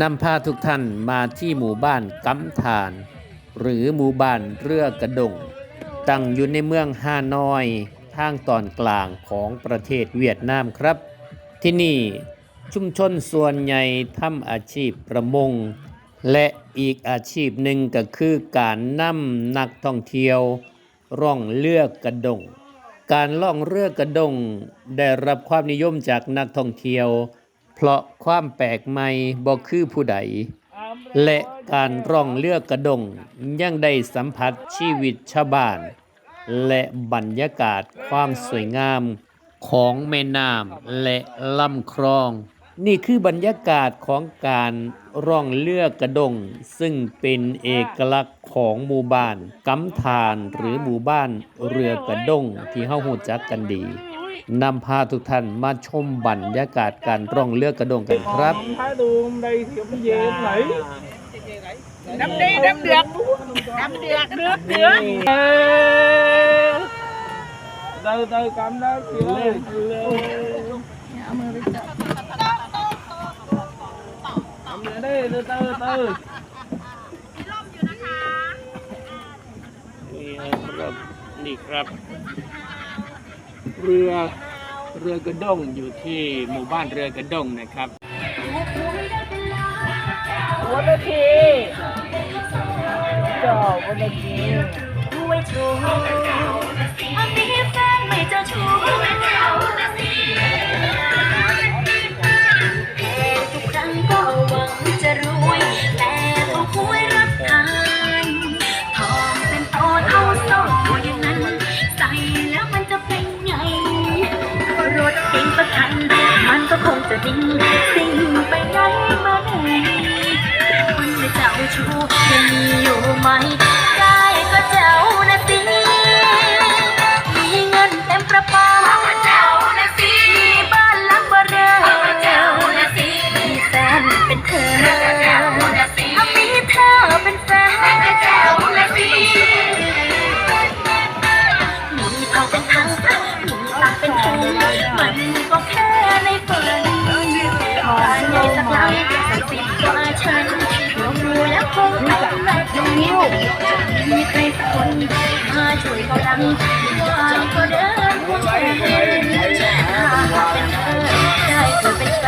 นำพาทุกท่านมาที่หมู่บ้านกำธาน หรือหมู่บ้านเรือกระดง ตั้งอยู่ในเมืองฮานอยทางตอนกลางของประเทศเวียดนามครับ ที่นี่ชุมชนส่วนใหญ่ทำอาชีพประมง และอีกอาชีพหนึ่งก็คือการนำนักท่องเที่ยวร่องเรือกระดง การล่องเรือกระดงได้รับความนิยมจากนักท่องเที่ยว เพราะความแปลกใหม่บ่คือผู้ใด และการร่องเรือกกระดงยังได้สัมผัสชีวิตชาวบ้าน และบรรยากาศความสวยงามของแม่น้ำและลำคลอง นี่คือบรรยากาศของการร่องเรือกกระดง ซึ่งเป็นเอกลักษณ์ของหมู่บ้านกำธานหรือหมู่บ้านเรือกระดงที่เฮาฮู้จักกันดี นำพาทุกท่านมาชมบรรยากาศการร่องเรือกระดงกันครับ thái đường đây thì cũng về em nỉ đâm đi đâm được đâm được được được từ từ cầm đó chị ơi cầm lại đi từ từ từ นี่ครับนี่ครับ เรือเรือกระด้งอยู่ที่หมู่บ้านเรือกระด้งนะครับวันทีจ้าวันทีไว้ชูอันนี้แฟนไม่เจ้าชู้ สิ่งสิ่งไปไหนมาไหนคนไม่เจ้าชู้ยังมีอยู่ไหม ได้ก็เจ้านะสิ มีเงินเต็มกระเป๋าเจ้านะสิ มีบ้านหลังเบอเร่อเจ้านะสิ มีแฟนเป็นเธอเจ้านะสิมีเธอเป็นแฟนเจ้านะสิ มีทองเป็นทั้งมีตังเป็นทุนมันก็แค่ กหลังสักสิบกว่าฉันรวมดูแล้วคงไม่ไรตรงนี้มีใครสักคนมาช่วยเขาดังว่าก็เดินหัวใจถ้าหากเป็นเธอได้เธอเป็นแฟนก็แต่แต่